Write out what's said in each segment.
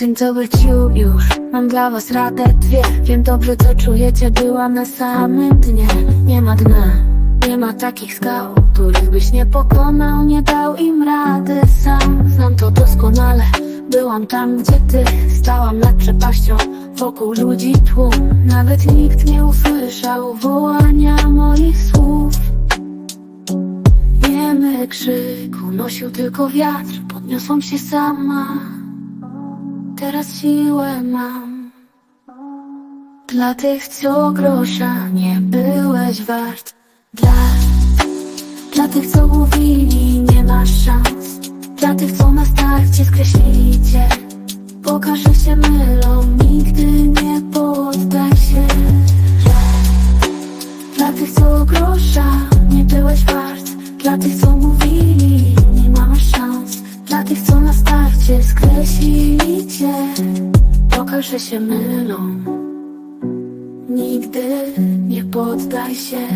Tym co być już, mam dla was radę dwie. Wiem dobrze co czujecie, byłam na samym dnie. Nie ma dna, nie ma takich skał Których byś nie pokonał, nie dał im rady sam. Znam to doskonale, byłam tam gdzie ty. Stałam nad przepaścią, wokół ludzi tłum. Nawet nikt nie usłyszał wołania moich słów. Niemy krzyku nosił tylko wiatr Podniosłam się sama Teraz siłę mam. Dla tych, co grosza nie byłeś wart. Dla, dla tych, co mówili nie masz szans. Dla tych, co na starcie skreślili cię. Pokażę się mylą, nigdy nie poddaj się. Dla, dla tych, co grosza nie byłeś wart. Dla tych, co mówili nie masz szans. Dla tych, co na starcie skreślili cię. Pokażę się mylą. Nigdy nie poddaj się.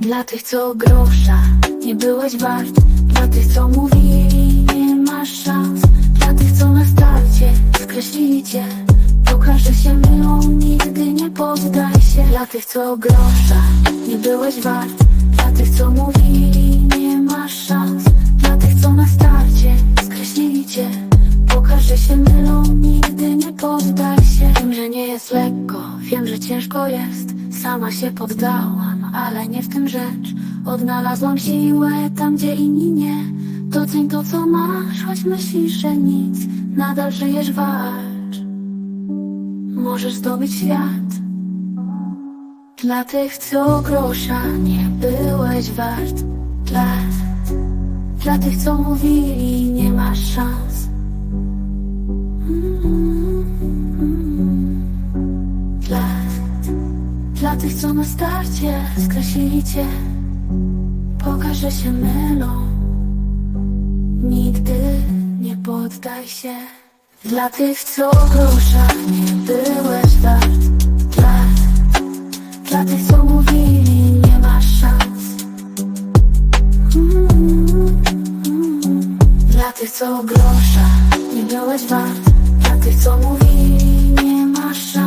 Dla tych, co grosza nie byłeś wart. Dla tych, co mówili nie masz szans. Dla tych, co na starcie skreślili Pokażę się mylą, nigdy nie poddaj się. Dla tych, co grosza nie byłeś wart. Dla tych, co mówili nie masz szans wiem, że ciężko jest. Sama się poddałam, ale nie w tym rzecz. Odnalazłam siłę tam, gdzie inni nie. Doceń to, co masz, choć myślisz, że nic. Nadal żyjesz, walcz. Możesz zdobyć świat. Dla tych, co grosza nie byłeś wart. Dla, dla tych, co mówili, nie masz szans co na starcie skreślili cię Pokażę się mylą Nigdy nie poddaj się. Dla tych, co grosza nie byłeś wart. Dla tych, co mówili nie masz szans. Dla tych, co grosza nie byłeś wart. Dla tych, co mówili nie masz szans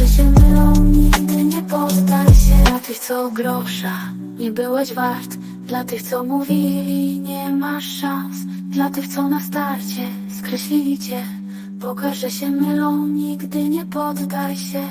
Pokażę się mylą, nigdy nie poddaj się. Dla tych, co grosza nie byłeś wart. Dla tych, co mówili nie masz szans. Dla tych, co na starcie skreślili cię Pokażę się mylą, nigdy nie poddaj się